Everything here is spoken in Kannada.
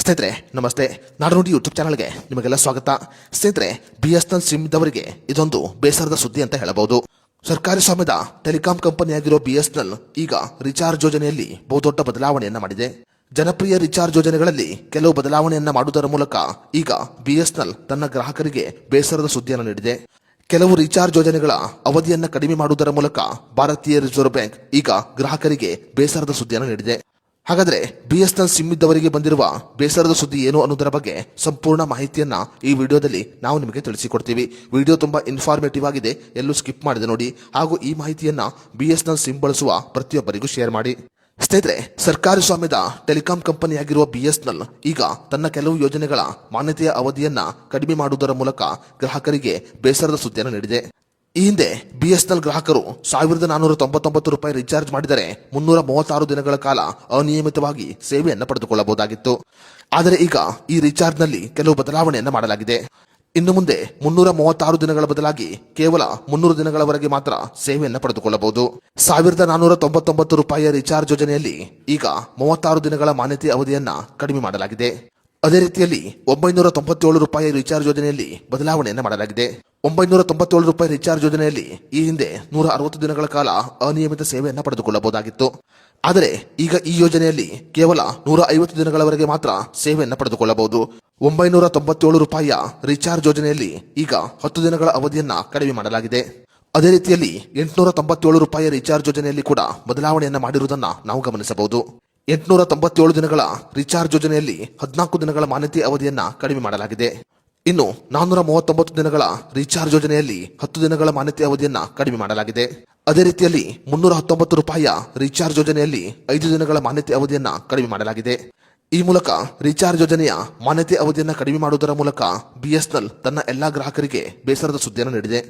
ಸ್ನೇಹಿತರೆ, ನಮಸ್ತೆ. ನಾಡನುಡಿ ಯೂಟ್ಯೂಬ್ ಚಾನಲ್ಗೆ ನಿಮಗೆಲ್ಲ ಸ್ವಾಗತ. ಸ್ನೇಹಿತರೆ ಬಿ ಎಸ್ ಎನ್ ಸಿಮ್ ಇದ್ದವರಿಗೆ ಇದೊಂದು ಬೇಸರದ ಸುದ್ದಿ ಅಂತ ಹೇಳಬಹುದು. ಸರ್ಕಾರಿ ಸ್ವಾಮ್ಯದ ಟೆಲಿಕಾಂ ಕಂಪನಿಯಾಗಿರೋ ಎಲ್ ಈಗ ರಿಚಾರ್ಜ್ ಯೋಜನೆಯಲ್ಲಿ ಬಹುದೊಡ್ಡ ಬದಲಾವಣೆಯನ್ನ ಮಾಡಿದೆ. ಜನಪ್ರಿಯ ರಿಚಾರ್ಜ್ ಯೋಜನೆಗಳಲ್ಲಿ ಕೆಲವು ಬದಲಾವಣೆಯನ್ನ ಮಾಡುವುದರ ಮೂಲಕ ಈಗ ಬಿ ಎಸ್ ಎನ್ ತನ್ನ ಗ್ರಾಹಕರಿಗೆ ಬೇಸರದ ಸುದ್ದಿಯನ್ನು ನೀಡಿದೆ. ಕೆಲವು ರಿಚಾರ್ಜ್ ಯೋಜನೆಗಳ ಅವಧಿಯನ್ನು ಕಡಿಮೆ ಮಾಡುವುದರ ಮೂಲಕ ಭಾರತೀಯ ರಿಸರ್ವ್ ಬ್ಯಾಂಕ್ ಈಗ ಗ್ರಾಹಕರಿಗೆ ಬೇಸರದ ಸುದ್ದಿಯನ್ನು ನೀಡಿದೆ. ಹಾಗಾದ್ರೆ ಎಲ್ ಸಿಮ್ ಇದ್ದವರಿಗೆ ಬಂದಿರುವ ಬೇಸರದ ಸುದ್ದಿ ಏನು ಅನ್ನೋದರ ಬಗ್ಗೆ ಸಂಪೂರ್ಣ ಮಾಹಿತಿಯನ್ನ ಈ ವಿಡಿಯೋದಲ್ಲಿ ನಾವು ನಿಮಗೆ ತಿಳಿಸಿಕೊಡ್ತೀವಿ. ವಿಡಿಯೋ ತುಂಬಾ ಇನ್ಫಾರ್ಮೇಟಿವ್ ಆಗಿದೆ. ಎಲ್ಲೂ ಸ್ಕಿಪ್ ಮಾಡಿದೆ ನೋಡಿ. ಹಾಗೂ ಈ ಮಾಹಿತಿಯನ್ನ ಎಲ್ ಸಿಮ್ ಬಳಸುವ ಪ್ರತಿಯೊಬ್ಬರಿಗೂ ಶೇರ್ ಮಾಡಿ. ಸ್ನೇಹಿತರೆ, ಸರ್ಕಾರಿ ಸ್ವಾಮ್ಯದ ಟೆಲಿಕಾಂ ಕಂಪನಿಯಾಗಿರುವ ಎಲ್ ಈಗ ತನ್ನ ಕೆಲವು ಯೋಜನೆಗಳ ಮಾನ್ಯತೆಯ ಅವಧಿಯನ್ನ ಕಡಿಮೆ ಮಾಡುವುದರ ಮೂಲಕ ಗ್ರಾಹಕರಿಗೆ ಬೇಸರದ ಸುದ್ದಿಯನ್ನು ನೀಡಿದೆ. ಈ ಹಿಂದೆ ಬಿ ಎಸ್ ಎಲ್ ಗ್ರಾಹಕರು ಸಾವಿರದ ನಾನೂರ ತೊಂಬತ್ತೊಂಬತ್ತು ರೂಪಾಯಿ ರೀಚಾರ್ಜ್ ಮಾಡಿದರೆ ಮುನ್ನೂರ ಮೂವತ್ತಾರು ದಿನಗಳ ಕಾಲ ಅನಿಯಮಿತವಾಗಿ ಸೇವೆಯನ್ನು ಪಡೆದುಕೊಳ್ಳಬಹುದಾಗಿತ್ತು. ಆದರೆ ಈಗ ಈ ರೀಚಾರ್ಜ್ನಲ್ಲಿ ಕೆಲವು ಬದಲಾವಣೆಯನ್ನು ಮಾಡಲಾಗಿದೆ. ಇನ್ನು ಮುಂದೆ ಮುನ್ನೂರ ಮೂವತ್ತಾರು ದಿನಗಳ ಬದಲಾಗಿ ಕೇವಲ ಮುನ್ನೂರು ದಿನಗಳವರೆಗೆ ಮಾತ್ರ ಸೇವೆಯನ್ನು ಪಡೆದುಕೊಳ್ಳಬಹುದು. ಸಾವಿರದ ನಾನೂರ ತೊಂಬತ್ತೊಂಬತ್ತು ರೂಪಾಯಿಯ ರಿಚಾರ್ಜ್ ಯೋಜನೆಯಲ್ಲಿ ಈಗ ಮೂವತ್ತಾರು ದಿನಗಳ ಮಾನ್ಯತೆ ಅವಧಿಯನ್ನು ಕಡಿಮೆ ಮಾಡಲಾಗಿದೆ. ಅದೇ ರೀತಿಯಲ್ಲಿ ಒಂಬೈನೂರ ತೊಂಬತ್ತೇಳು ರೂಪಾಯಿ ರಿಚಾರ್ಜ್ ಯೋಜನೆಯಲ್ಲಿ ಬದಲಾವಣೆಯನ್ನು ಮಾಡಲಾಗಿದೆ. ಒಂಬೈನೂರ ತೊಂಬತ್ತೇಳು ರೂಪಾಯಿ ರಿಚಾರ್ಜ್ ಯೋಜನೆಯಲ್ಲಿ ಈ ಹಿಂದೆ ನೂರ ಅರವತ್ತು ದಿನಗಳ ಕಾಲ ಅನಿಯಮಿತ ಸೇವೆಯನ್ನು ಪಡೆದುಕೊಳ್ಳಬಹುದಾಗಿತ್ತು. ಆದರೆ ಈಗ ಈ ಯೋಜನೆಯಲ್ಲಿ ಕೇವಲ ನೂರ ಐವತ್ತು ದಿನಗಳವರೆಗೆ ಮಾತ್ರ ಸೇವೆಯನ್ನು ಪಡೆದುಕೊಳ್ಳಬಹುದು. ಒಂಬೈನೂರ ತೊಂಬತ್ತೇಳು ರೂಪಾಯಿಯ ರಿಚಾರ್ಜ್ ಯೋಜನೆಯಲ್ಲಿ ಈಗ ಹತ್ತು ದಿನಗಳ ಅವಧಿಯನ್ನ ಕಡಿಮೆ ಮಾಡಲಾಗಿದೆ. ಅದೇ ರೀತಿಯಲ್ಲಿ ಎಂಟುನೂರ ತೊಂಬತ್ತೇಳು ರೂಪಾಯಿ ರಿಚಾರ್ಜ್ ಯೋಜನೆಯಲ್ಲಿ ಕೂಡ ಬದಲಾವಣೆಯನ್ನು ಮಾಡಿರುವುದನ್ನು ನಾವು ಗಮನಿಸಬಹುದು. ಎಂಟುನೂರ ತೊಂಬತ್ತೇಳು ದಿನಗಳ ರಿಚಾರ್ಜ್ ಯೋಜನೆಯಲ್ಲಿ ಹದಿನಾಲ್ಕು ದಿನಗಳ ಮಾನ್ಯತೆ ಅವಧಿಯನ್ನ ಕಡಿಮೆ ಮಾಡಲಾಗಿದೆ. ಇನ್ನು ನಾನ್ನೂರ ಮೂವತ್ತೊಂಬತ್ತು ದಿನಗಳ ರೀಚಾರ್ಜ್ ಯೋಜನೆಯಲ್ಲಿ ಹತ್ತು ದಿನಗಳ ಮಾನ್ಯತೆ ಅವಧಿಯನ್ನ ಕಡಿಮೆ ಮಾಡಲಾಗಿದೆ. ಅದೇ ರೀತಿಯಲ್ಲಿ ಮುನ್ನೂರ ಹತ್ತೊಂಬತ್ತು ರೂಪಾಯಿಯ ರೀಚಾರ್ಜ್ ಯೋಜನೆಯಲ್ಲಿ ಐದು ದಿನಗಳ ಮಾನ್ಯತೆ ಅವಧಿಯನ್ನ ಕಡಿಮೆ ಮಾಡಲಾಗಿದೆ. ಈ ಮೂಲಕ ರೀಚಾರ್ಜ್ ಯೋಜನೆಯ ಮಾನ್ಯತೆ ಅವಧಿಯನ್ನ ಕಡಿಮೆ ಮಾಡುವುದರ ಮೂಲಕ ಬಿಎಸ್ಎನ್ಎಲ್ ತನ್ನ ಎಲ್ಲಾ ಗ್ರಾಹಕರಿಗೆ ಬೇಸರದ ಸುದ್ದಿಯನ್ನು ನೀಡಿದೆ.